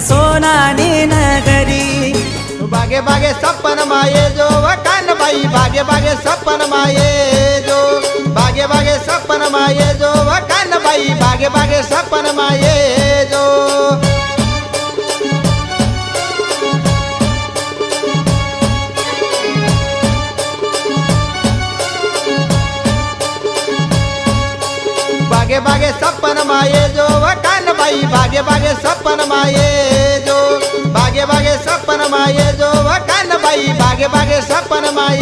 तुम्ही सोनाने नगरी। बागे बागे सपन माये जो वकान बाई, बागे बागे सपन माये जो। बागे बागे सपन माये जो वकान बाई, बागे बागे सपन माये जो। बागे बागे सपन माये जो वकान સપનમાં